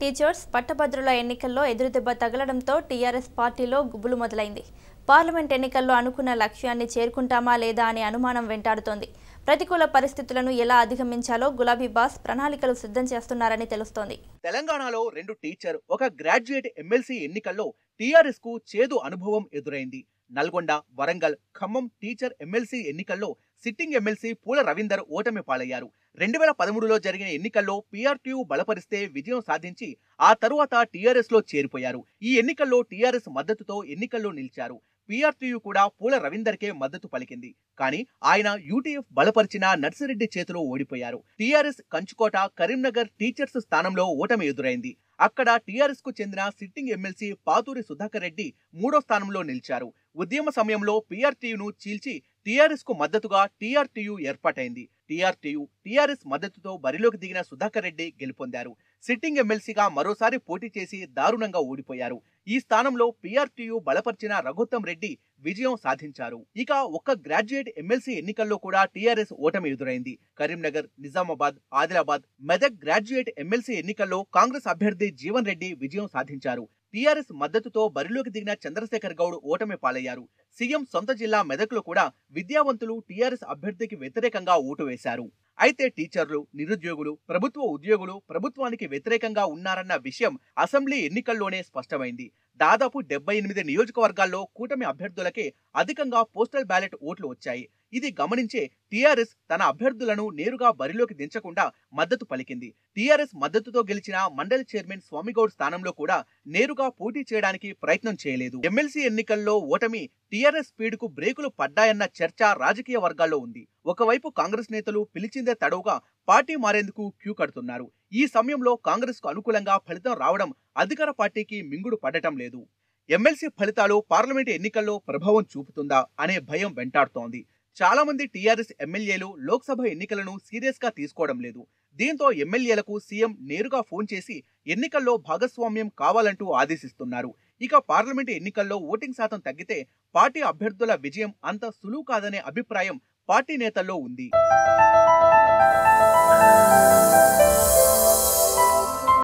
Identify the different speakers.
Speaker 1: Teachers పట్టభద్రుల ఎన్నికల్లో ఎదురుదెబ్బ తగలడంతో టీఆర్ఎస్ పార్టీలో గుబులు మొదలైంది. పార్లమెంట్ ఎన్నికల్లో అనుకున్న లక్ష్యాన్ని చేరుకుంటామా లేదా అనే అనుమానం వెంటాడుతోంది. ప్రతికూల పరిస్థితులను ఎలా అధిగమించాలో గులాబీ బాస్ ప్రణాళికలు సిద్ధం చేస్తున్నారని తెలుస్తోంది.
Speaker 2: తెలంగాణలో రెండు టీచర్ ఒక గ్రాడ్యుయేట్ ఎమ్మెల్సీ ఎన్నికల్లో టీఆర్ఎస్కు చేదు అనుభవం ఎదురైంది. నల్గొండ వరంగల్ ఖమ్మం టీచర్ ఎమ్మెల్సీ ఎన్నికల్లో సిట్టింగ్ ఎమ్మెల్సీ పూల రవీందర్ ఓటమి పాలయ్యారు రెండు వేల పదమూడులో జరిగిన ఎన్నికల్లో పీఆర్టీయూ బలపరిస్తే విజయం సాధించి ఆ తరువాత టీఆర్ఎస్లో చేరిపోయారు. ఈ ఎన్నికల్లో టీఆర్ఎస్ మద్దతుతో ఎన్నికల్లో నిలిచారు. పీఆర్టీయూ కూడా పూల రవీందర్కే మద్దతు పలికింది. కానీ ఆయన యూటీఎఫ్ బలపరిచిన నర్సిరెడ్డి చేతిలో ఓడిపోయారు. టీఆర్ఎస్ కంచుకోట కరీంనగర్ టీచర్స్ స్థానంలో ఓటమి ఎదురైంది. అక్కడ టీఆర్ఎస్కు చెందిన సిట్టింగ్ ఎమ్మెల్సీ పాతూరి సుధాకర్ రెడ్డి మూడో స్థానంలో నిలిచారు. ఉద్యమ సమయంలో పీఆర్టీయూను చీల్చి టీఆర్ఎస్కు మద్దతుగా టీఆర్టీయూ ఏర్పాటైంది. టీఆర్టీయు టీఆర్ఎస్ మద్దతుతో బరిలోకి దిగిన సుధాకర్ రెడ్డి గెలుపొందారు. సిట్టింగ్ ఎమ్మెల్సీగా మరోసారి పోటీ చేసి దారుణంగా ఓడిపోయారు. ఈ స్థానంలో పీఆర్టీయు బలపరిచిన రఘుత్తం రెడ్డి విజయం సాధించారు. ఇక ఒక్క గ్రాడ్యుయేట్ ఎమ్మెల్సీ ఎన్నికల్లో కూడా టీఆర్ఎస్ ఓటమి ఎదురైంది. కరీంనగర్ నిజామాబాద్ ఆదిలాబాద్ మెదక్ గ్రాడ్యుయేట్ ఎమ్మెల్సీ ఎన్నికల్లో కాంగ్రెస్ అభ్యర్థి జీవన్ రెడ్డి విజయం సాధించారు. టీఆర్ఎస్ మద్దతుతో బరిలోకి దిగిన చంద్రశేఖర్ గౌడ్ ఓటమి పాలయ్యారు. సీఎం సొంత జిల్లా మెదక్లో కూడా విద్యావంతులు టీఆర్ఎస్ అభ్యర్థికి వ్యతిరేకంగా ఓటు వేశారు. అయితే టీచర్లు నిరుద్యోగులు ప్రభుత్వ ఉద్యోగులు ప్రభుత్వానికి వ్యతిరేకంగా ఉన్నారన్న విషయం అసెంబ్లీ ఎన్నికల్లోనే స్పష్టమైంది. దాదాపు డెబ్బై ఎనిమిది నియోజకవర్గాల్లో కూటమి అభ్యర్థులకే అధికంగా పోస్టల్ బ్యాలెట్ ఓట్లు వచ్చాయి. ఇది గమనించే టీఆర్ఎస్ తన అభ్యర్థులను నేరుగా బరిలోకి దించకుండా మద్దతు పలికింది. టీఆర్ఎస్ మద్దతుతో గెలిచిన మండలి చైర్మన్ స్వామిగౌడ్ స్థానంలో కూడా నేరుగా పోటీ చేయడానికి ప్రయత్నం చేయలేదు. ఎమ్మెల్సీ ఎన్నికల్లో ఓటమి టీఆర్ఎస్ స్పీడ్కు బ్రేకులు పడ్డాయన్న చర్చ రాజకీయ వర్గాల్లో ఉంది. ఒకవైపు కాంగ్రెస్ నేతలు పిలిచిందే తడవుగా పార్టీ మారేందుకు క్యూ కడుతున్నారు. ఈ సమయంలో కాంగ్రెస్కు అనుకూలంగా ఫలితం రావడం అధికార పార్టీకి మింగుడు పడటం లేదు. ఎమ్మెల్సీ ఫలితాలు పార్లమెంటు ఎన్నికల్లో ప్రభావం చూపుతుందా అనే భయం వెంటాడుతోంది. చాలా మంది టీఆర్ఎస్ ఎమ్మెల్యేలు లోక్సభ ఎన్నికలను సీరియస్గా తీసుకోవడం లేదు. దీంతో ఎమ్మెల్యేలకు సీఎం నేరుగా ఫోన్ చేసి ఎన్నికల్లో భాగస్వామ్యం కావాలంటూ ఆదేశిస్తున్నారు. ఇక పార్లమెంటు ఎన్నికల్లో ఓటింగ్ శాతం తగ్గితే పార్టీ అభ్యర్థుల విజయం అంత సులువు కాదనే అభిప్రాయం పార్టీ నేతల్లో ఉంది.